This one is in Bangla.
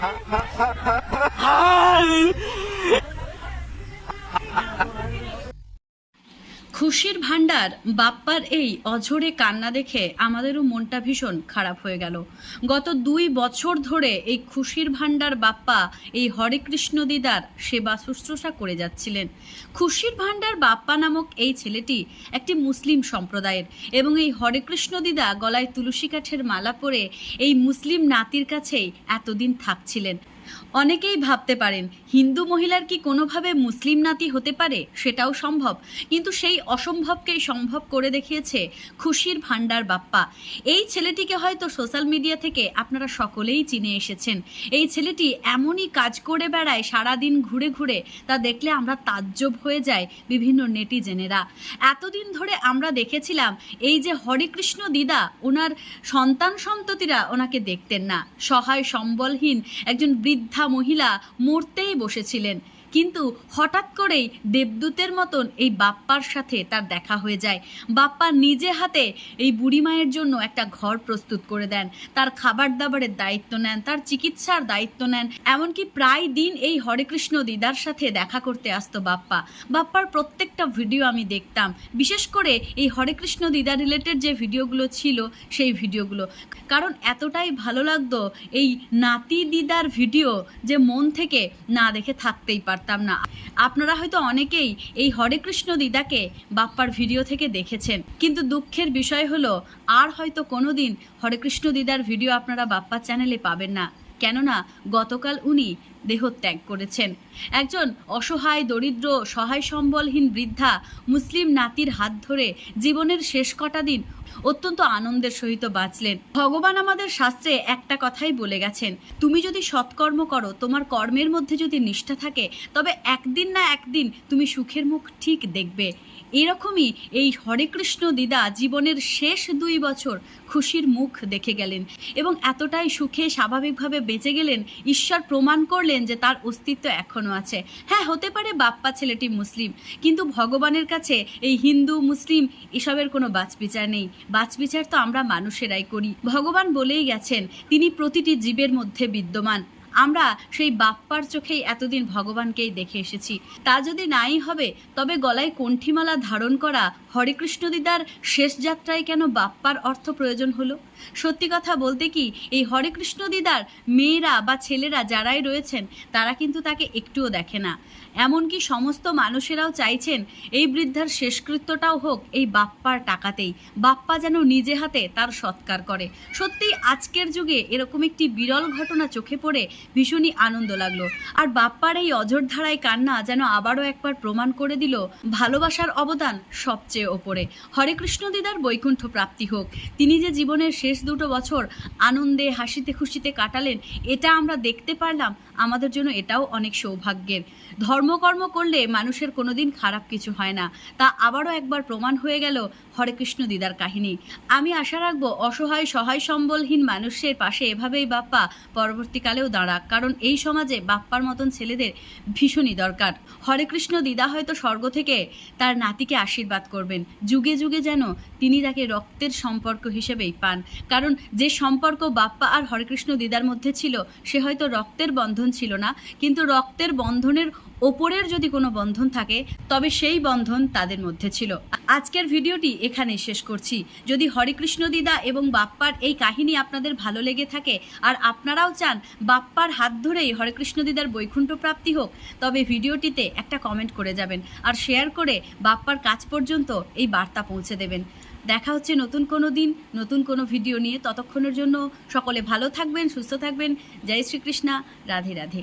はははははは খুশির ভাণ্ডার, বাপ্পার এই অঝরে কান্না দেখে আমাদেরও মনটা ভীষণ খারাপ হয়ে গেল। গত দুই বছর ধরে এই খুশির ভাণ্ডার বাপ্পা এই হরে কৃষ্ণ দিদার সেবা শুশ্রূষা করে যাচ্ছিলেন। খুশির ভাণ্ডার বাপ্পা নামক এই ছেলেটি একটি মুসলিম সম্প্রদায়ের এবং এই হরে কৃষ্ণ দিদা গলায় তুলসী কাঠের মালা পরে এই মুসলিম নাতির কাছেই এতদিন থাকছিলেন। অনেকেই ভাবতে পারেন, হিন্দু মহিলার কি কোনোভাবে মুসলিম নাতি হতে পারে? সেটাও সম্ভব। কিন্তু সেই অসম্ভবকেই সম্ভব করে দেখিয়েছে খুশির ভান্ডার বাপ্পা। এই ছেলেটিকে হয়তো সোশ্যাল মিডিয়া থেকে আপনারা সকলেই চিনে এসেছেন। এই ছেলেটি এমনই কাজ করে বেড়ায়, সারাদিন ঘুরে ঘুরে, তা দেখলে আমরা তাজ্জব হয়ে যাই বিভিন্ন নেটিজেনেরা। এতদিন ধরে আমরা দেখেছিলাম, এই যে হরে কৃষ্ণ দিদা, ওনার সন্তান সন্ততিরা ওনাকে দেখতেন না। সহায়, সম্বলহীন একজন বৃদ্ধা মহিলা মরতেই বসেছিলেন। কিন্তু হঠাৎ করেই দেবদূতের মতন এই বাপ্পার সাথে তার দেখা হয়ে যায়। বাপ্পা নিজে হাতে এই বুড়ি মায়ের জন্য একটা ঘর প্রস্তুত করে দেন। তার খাবার দাবারের দায়িত্ব নেন, তার চিকিৎসার দায়িত্ব নেন। এমনকি প্রায় দিন এই হরেকৃষ্ণ দিদার সাথে দেখা করতে আসতো বাপ্পা। বাপ্পার প্রত্যেকটা ভিডিও আমি দেখতাম। বিশেষ করে এই হরেকৃষ্ণ দিদা রিলেটেড যে ভিডিওগুলো ছিল, সেই ভিডিওগুলো। কারণ এতটাই ভালো লাগতো এই নাতি দিদার ভিডিও যে মন থেকে না দেখে থাকতেই পারতাম না। আপনারা হয়তো অনেকেই এই হরে কৃষ্ণ দিদাকে বাপ্পার ভিডিও থেকে দেখেছেন। কিন্তু দুঃখের বিষয় হলো, আর হয়তো কোনো দিন হরে কৃষ্ণ দিদার ভিডিও আপনারা বাপ্পার চ্যানেলে পাবেন না। কেননা, গতকাল উনি দেহত্যাগ করেছেন। একজন অসহায়, দরিদ্র সহায় সম্বলহীন বৃদ্ধা মুসলিম নাতির হাত ধরে জীবনের শেষ কটা দিন অত্যন্ত আনন্দের সহিত বাঁচলেন। ভগবান আমাদের শাস্ত্রে একটা কথাই বলে গেছেন, তুমি যদি সৎকর্ম করো, তোমার কর্মের মধ্যে যদি নিষ্ঠা থাকে, তবে একদিন না একদিন তুমি সুখের মুখ ঠিক দেখবে। এরকমই এই হরে কৃষ্ণ দিদা জীবনের শেষ দুই বছর খুশির মুখ দেখে গেলেন এবং এতটাই সুখে স্বাভাবিকভাবে বেঁচে গেলেন, ঈশ্বর প্রমাণ করলেন যে তার অস্তিত্ব এখনও আছে। হ্যাঁ হতে পারে বাপ্পা ছেলেটি মুসলিম, কিন্তু ভগবানের কাছে এই হিন্দু, মুসলিম এসবের কোনো বাছবিচার নেই। বাছবিচার তো আমরা মানুষেরাই করি। ভগবান বলেই গেছেন, তিনি প্রতিটি জীবের মধ্যে বিদ্যমান। আমরা সেই বাপ্পার চোখেই এতদিন ভগবানকেই দেখে এসেছি। তা যদি নাই হবে, তবে গলায় কণ্ঠিমালা ধারণ করা হরেকৃষ্ণ দিদার শেষ যাত্রায় কেন বাপ্পার অর্থ প্রয়োজন হলো? সত্যি কথা বলতে কি, এই হরেকৃষ্ণ দিদার মেয়েরা বা ছেলেরা যারাই রয়েছেন, তারা কিন্তু তাকে একটুও দেখে না। এমনকি সমস্ত মানুষেরাও চাইছেন, এই বৃদ্ধার শেষকৃত্যটাও হোক এই বাপ্পার টাকাতেই। বাপ্পা যেন নিজে হাতে তার সৎকার করে। সত্যিই আজকের যুগে এরকম একটি বিরল ঘটনা চোখে পড়ে ভীষণই আনন্দ লাগল। আর বাপ্পার এই অঝর ধারায় কান্না যেন আবারও একবার প্রমাণ করে দিল ভালোবাসার অবদান সবচেয়ে ওপরে। হরে কৃষ্ণ দিদার বৈকুণ্ঠ প্রাপ্তি হোক। তিনি যে জীবনের শেষ দুটো বছর আনন্দে, হাসিতে, খুশিতে কাটালেন, এটা আমরা দেখতে পারলাম। আমাদের জন্য এটাও অনেক সৌভাগ্যের। ধর্মকর্ম করলে মানুষের কোনোদিন খারাপ কিছু হয় না। তা আবারও একবার প্রমাণ হয়ে গেল হরে কৃষ্ণ দিদার কাহিনী। আমি আশা রাখব অসহায়, সহায়, সম্বলহীন মানুষের পাশে এভাবেই বাপ্পা পরবর্তীকালেও দাঁড়াক কারণ এই সমাজে বাপ্পার মতন ছেলেদের ভীষণই দরকার। হরে কৃষ্ণ, দিদা হয়তো স্বর্গ থেকে তার নাতিকে আশীর্বাদ করবেন। যুগে যুগে যেন তিনি তাকে রক্তের সম্পর্ক হিসেবেই পান। কারণ যে সম্পর্ক বাপ্পা আর হরেকৃষ্ণ দিদার মধ্যে ছিল, সে হয়তো রক্তের বন্ধন ছিল না, কিন্তু রক্তের বন্ধনের ওপরের যদি কোনো বন্ধন থাকে, তবে সেই বন্ধন তাদের মধ্যে ছিল। আজকের ভিডিওটি এখানে শেষ করছি। যদি হরেকৃষ্ণ দিদা এবং বাপ্পার এই কাহিনী আপনাদের ভালো লেগে থাকে, আর আপনারাও চান বাপ্পার হাত ধরেই হরেকৃষ্ণ দিদার বৈকুণ্ঠ প্রাপ্তি হোক, তবে ভিডিওটিতে একটা কমেন্ট করে যাবেন আর শেয়ার করে বাপ্পার কাজ পর্যন্ত এই বার্তা পৌঁছে দেবেন। দেখা হচ্ছে নতুন কোনো দিন, নতুন কোনো ভিডিও নিয়ে। ততক্ষণের জন্য সকলে ভালো থাকবেন, সুস্থ থাকবেন। জয় শ্রীকৃষ্ণা, রাধে রাধে।